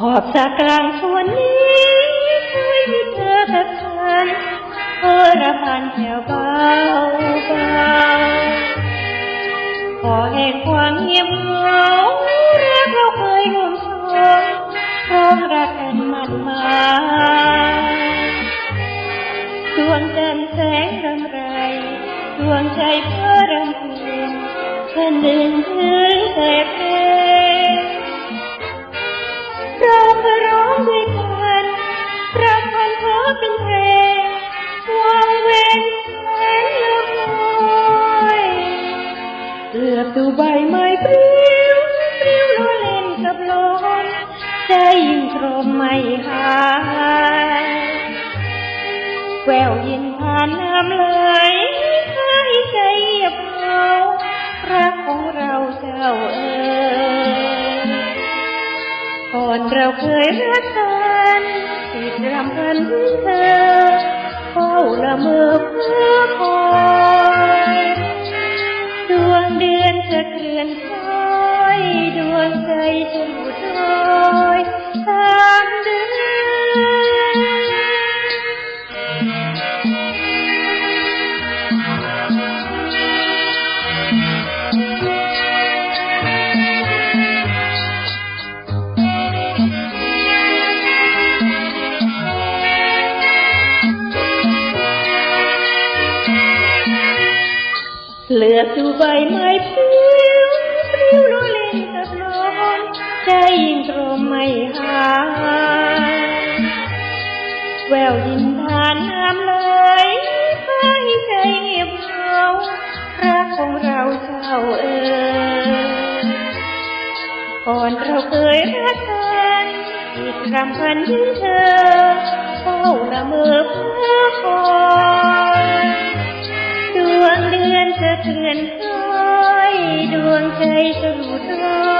ขอบสากลางสวนนี้เคยมีเธอกับฉันเออระพันแถวเบาเบาขอให้ความเงียบเหงารักเราเคยร่วมสองครองรักกันมันมาดวงจันทร์แสงรำไรดวงใจเพื่อรำพึงเพื่อหนึ่งถึงแต่เพ ดูใบไม้ปลิวปลิวล้อเล่นกับลมใจยิ่งตรมไม่หายแววยินผ่านน้ำไหลหายใจเงียบเงารักของเราเจ้าเอ๋ยก่อนเราเคยรักกัน เหลือบดูใบไม้ปลิวปลิวล้อเล่นกับลมใจยิ่งตรมไม่หายแววยินทานน้ำไหลหาใจเงียบเหงารักของเราเจ้าเอ๋ยก่อนเราเคยรักกันอีกรำพันถึงเธอเฝ้าละเมอ chợt ngần khói đường cây sụt rơi